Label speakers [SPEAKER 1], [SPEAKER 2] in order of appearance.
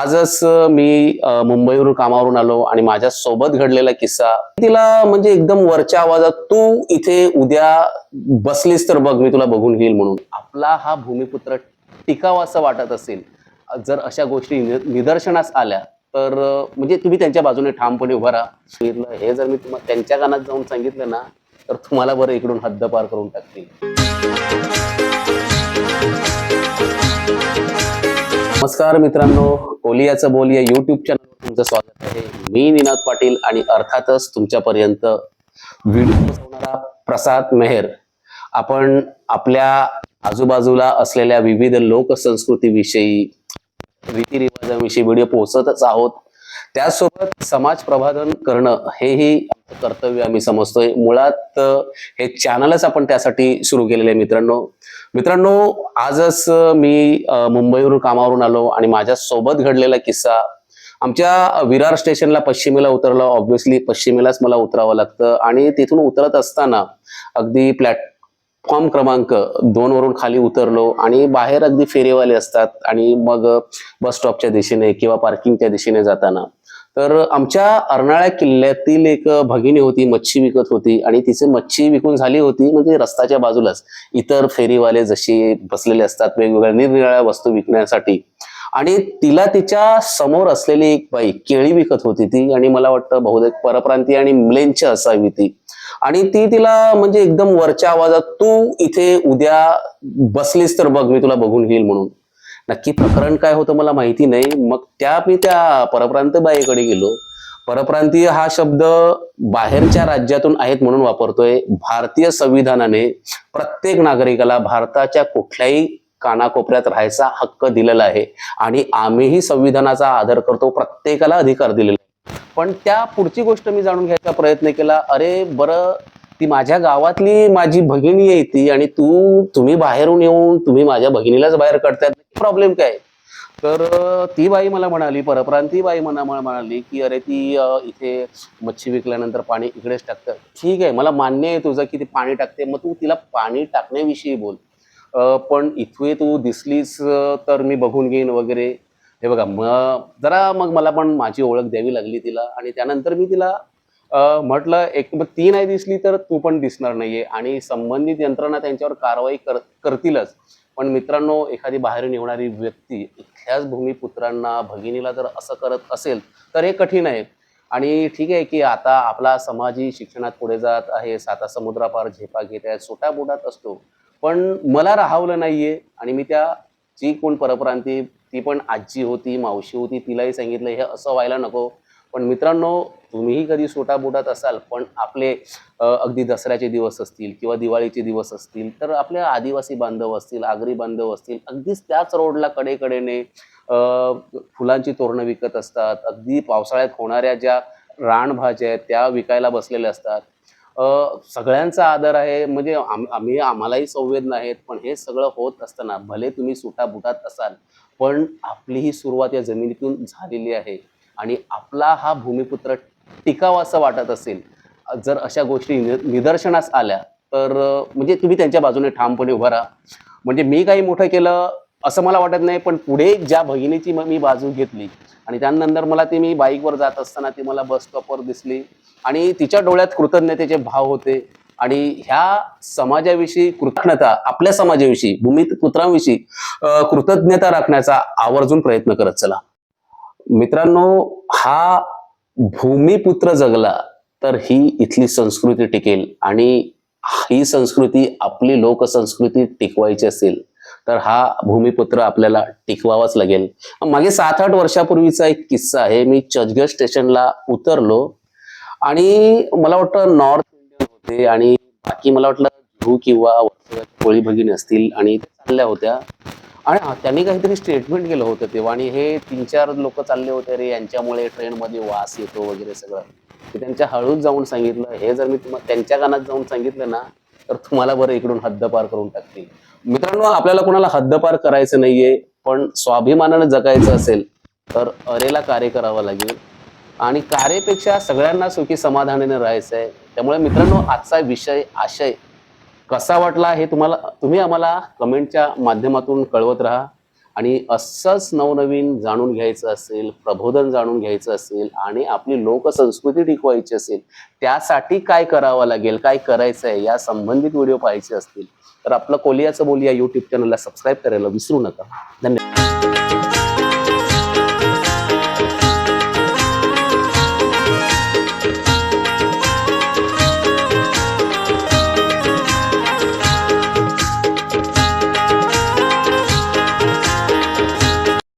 [SPEAKER 1] आजच मी मुंबईवरून कामावरून आलो आणि माझ्या सोबत घडलेला किस्सा. तिला म्हणजे एकदम वरच्या आवाजात तू इथे उद्या बसलीस तर बघ मी तुला बघून घेईल म्हणून. आपला हा भूमिपुत्र टिकावा असं वाटत असेल जर अशा गोष्टी निदर्शनास आल्या तर म्हणजे तुम्ही त्यांच्या बाजूने ठामपणे उभा राहा. हे जर मी तुम्हाला त्यांच्या कानात जाऊन सांगितलं ना तर तुम्हाला बरं इकडून हद्दपार करून टाकतील. नमस्कार मित्रांनो कोलियाचं बोल या युट्यूब चॅनलवर तुमचं स्वागत आहे. मी निनाद पाटील आणि अर्थातच तुमच्यापर्यंत व्हिडिओ पोहोचवणारा प्रसाद मेहर. आपण आपल्या आजूबाजूला असलेल्या विविध लोकसंस्कृतीविषयी रीतिरिवाजांविषयी व्हिडिओ पोहोचतच आहोत. त्यासोबत समाज प्रभाधन करणं हेही कर्तव्य आम्ही समजतोय. मुळात हे चॅनलच आपण त्यासाठी सुरू केलेले आहे मित्रांनो. मित्रांनो आजच मी मुंबईवरून कामावरून आलो आणि माझ्या सोबत घडलेला किस्सा. आमच्या विरार स्टेशनला पश्चिमेला उतरलं. ऑब्व्हियसली पश्चिमेलाच मला उतरावं लागतं आणि तिथून उतरत असताना अगदी प्लॅटफॉर्म क्रमांक दोन वरून खाली उतरलो आणि बाहेर अगदी फेरीवाले असतात आणि मग बस स्टॉपच्या दिशेने किंवा पार्किंगच्या दिशेने जाताना. तर आमच्या अर्नाळ्या किल्ल्यातील एक भगिनी होती मच्छी विकत होती आणि तिचे मच्छी विकून झाली होती म्हणजे रस्त्याच्या बाजूलाच. इतर फेरीवाले जशी बसलेले असतात वेगवेगळ्या निरनिराळ्या वस्तू विकण्यासाठी. आणि तिला तिच्या समोर असलेली एक बाई केळी विकत होती ती आणि मला वाटतं बहुतेक परप्रांतीय आणि म्लेंच असावी ती. आणि ती तिला म्हणजे एकदम वरच्या आवाजात तू इथे उद्या बसलीस तर बघ मी तुला बघून घेईल म्हणून. नक्की प्रकरण काय होतं मला माहिती नाही. मग त्या मी त्या परप्रांत बाईकडे गेलो. परप्रांतीय हा शब्द बाहेरच्या राज्यातून आहेत म्हणून वापरतोय. भारतीय संविधानाने प्रत्येक नागरिकाला भारताच्या कुठल्याही कानाकोपऱ्यात राहायचा हक्क दिलेला आहे. आणि आम्हीही संविधानाचा आदर करतो. प्रत्येकाला अधिकार दिलेला आहे. पण त्या पुढची गोष्ट मी जाणून घ्यायचा प्रयत्न केला. अरे बरं ती माझ्या गावातली माझी भगिनी आहे ती आणि तू तुम्ही बाहेरून येऊन तुम्ही माझ्या भगिनीलाच बाहेर काढतायत प्रॉब्लेम काय? तर ती बाई मला म्हणाली परप्रांती बाई मला म्हणाली की अरे ती इथे मच्छी विकल्यानंतर पाणी इकडेच टाकतं. ठीक आहे मला मान्य आहे तुझं की ती पाणी टाकते मग तू तिला पाणी टाकण्याविषयी बोल. पण इथे तू दिसलीस तर मी बघून घेईन वगैरे. हे बघा मग जरा मग मला पण माझी ओळख द्यावी लागली तिला आणि त्यानंतर मी तिला म्हटलं एक मग ती नाही दिसली तर तू पण दिसणार नाहीये आणि संबंधित यंत्रणा त्यांच्यावर कारवाई कर करतीलच. पण मित्रांनो एखादी बाहेरून येणारी व्यक्ती इथल्याच भूमिपुत्रांना भगिनीला जर असं करत असेल तर हे कठीण आहे. आणि ठीक आहे की आता आपला समाजही शिक्षणात पुढे जात आहे साता समुद्रापार झेपा घेत आहे सोटा बोटात असतो. पण मला राहावलं नाहीये आणि मी त्या जी कोण परप्रांती ती पण आजी होती मावशी होती तिलाही सांगितलं हे असं व्हायला नको. पण मित्रांनो तुम्हीही कधी सोटा बोटात असाल पण आपले अगदी दसऱ्याचे दिवस असतील किंवा दिवाळीचे दिवस असतील तर आपल्या आदिवासी बांधव असतील आगरी बांधव असतील अगदीच त्याच रोडला कडेकडेने फुलांची तोरणं विकत असतात अगदी पावसाळ्यात होणाऱ्या ज्या रानभाज्या आहेत त्या विकायला बसलेल्या असतात. सगळ्यांचा आदर आहे म्हणजे आम- आम्ही आम्हालाही संवेदना आहेत पण हे सगळं होत असताना भले तुम्ही सुटाबुटात असाल पण आपली ही सुरुवात या जमिनीतून झालेली आहे. आणि आपला हा भूमिपुत्र टिकावं असं वाटत असेल. जर अशा गोष्टी निदर्शनास आल्या तर म्हणजे तुम्ही त्यांच्या बाजूने ठामपणे उभा राहा. म्हणजे मी काही मोठं केलं असं मला वाटत नाही पण पुढे ज्या भगिनीची मी बाजू घेतली आणि त्यानंतर मला ती मी बाईकवर जात असताना ती मला बस स्टॉपवर दिसली आणि तिच्या डोळ्यात कृतज्ञतेचे भाव होते आणि ह्या समाजाविषयी कृतज्ञता आपल्या समाजाविषयी भूमिपुत्रांविषयी अ, कृतज्ञता राखण्याचा आवर्जून प्रयत्न करत चला. मित्रांनो हा भूमिपुत्र जगला तर ही इथली संस्कृती टिकेल. आणि ही संस्कृती आपली लोकसंस्कृती टिकवायची असेल तर हा भूमिपुत्र आपल्याला टिकवावाच लागेल. मागे सात आठ वर्षापूर्वीचा एक किस्सा आहे. मी चर्चगड स्टेशनला उतरलो आणि मला वाटतं नॉर्थ इंडियन होते आणि बाकी मला वाटलं झू किंवा कोळी भगिनी असतील आणि चालल्या होत्या. आणि त्यांनी काहीतरी स्टेटमेंट केलं होतं तेव्हा. आणि हे तीन चार लोक चालले होते रे यांच्यामुळे ट्रेनमध्ये वास येतो वगैरे सगळं. ते त्यांच्या हळूच जाऊन सांगितलं. हे जर मी तुम्हाला त्यांच्या कानात जाऊन सांगितलं ना तर तुम्हाला बरं इकडून हद्दपार करून टाकतील. मित्रांनो आपल्याला कोणाला हद्दपार करायचं नाहीये पण स्वाभिमानानं जगायचं असेल तर अरेला कार्य करावं लागेल. आणि कार्यपेक्षा सगळ्यांना सुखी समाधानाने राहायचं आहे त्यामुळे मित्रांनो आजचा विषय आशय. कसा वाटला हे तुम्हाला तुम्ही आम्हाला कमेंटच्या माध्यमातून कळवत राहा. आणि असंच नवनवीन जाणून घ्यायचं असेल प्रबोधन जाणून घ्यायचं असेल आणि आपली लोकसंस्कृती टिकवायची असेल त्यासाठी काय करावं लागेल काय करायचं आहे या संबंधित व्हिडिओ पाहायचे असतील तर आपलं कोलियाचं बोल या युट्यूब चॅनलला सबस्क्राईब करायला विसरू नका. धन्यवाद.